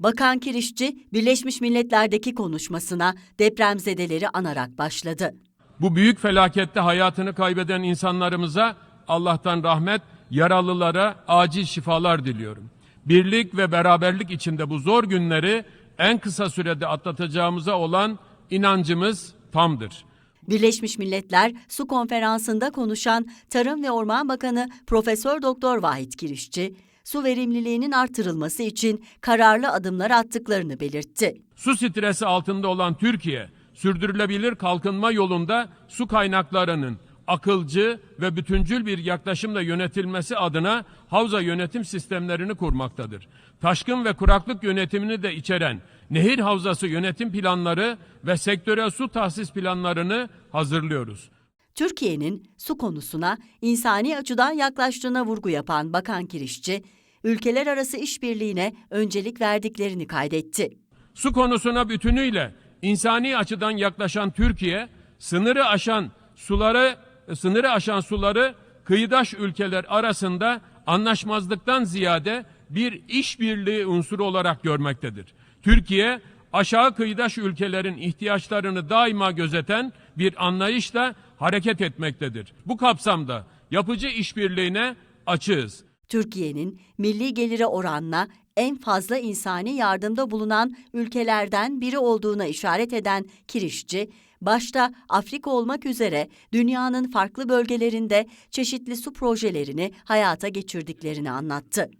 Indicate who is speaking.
Speaker 1: Bakan Kirişçi, Birleşmiş Milletler'deki konuşmasına depremzedeleri anarak başladı.
Speaker 2: Bu büyük felakette hayatını kaybeden insanlarımıza Allah'tan rahmet, yaralılara acil şifalar diliyorum. Birlik ve beraberlik içinde bu zor günleri en kısa sürede atlatacağımıza olan inancımız tamdır.
Speaker 1: Birleşmiş Milletler Su Konferansı'nda konuşan Tarım ve Orman Bakanı Profesör Doktor Vahit Kirişçi, su verimliliğinin artırılması için kararlı adımlar attıklarını belirtti.
Speaker 2: Su stresi altında olan Türkiye, sürdürülebilir kalkınma yolunda su kaynaklarının akılcı ve bütüncül bir yaklaşımla yönetilmesi adına havza yönetim sistemlerini kurmaktadır. Taşkın ve kuraklık yönetimini de içeren nehir havzası yönetim planları ve sektöre su tahsis planlarını hazırlıyoruz.
Speaker 1: Türkiye'nin su konusuna insani açıdan yaklaştığına vurgu yapan Bakan Kirişçi, ülkeler arası işbirliğine öncelik verdiklerini kaydetti.
Speaker 2: Su konusuna bütünüyle insani açıdan yaklaşan Türkiye, sınırı aşan suları sınırı aşan suları kıyıdaş ülkeler arasında anlaşmazlıktan ziyade bir işbirliği unsuru olarak görmektedir. Türkiye aşağı kıyıdaş ülkelerin ihtiyaçlarını daima gözeten bir anlayışla hareket etmektedir. Bu kapsamda yapıcı işbirliğine açığız.
Speaker 1: Türkiye'nin milli gelire oranla en fazla insani yardımda bulunan ülkelerden biri olduğuna işaret eden Kirişçi, başta Afrika olmak üzere dünyanın farklı bölgelerinde çeşitli su projelerini hayata geçirdiklerini anlattı.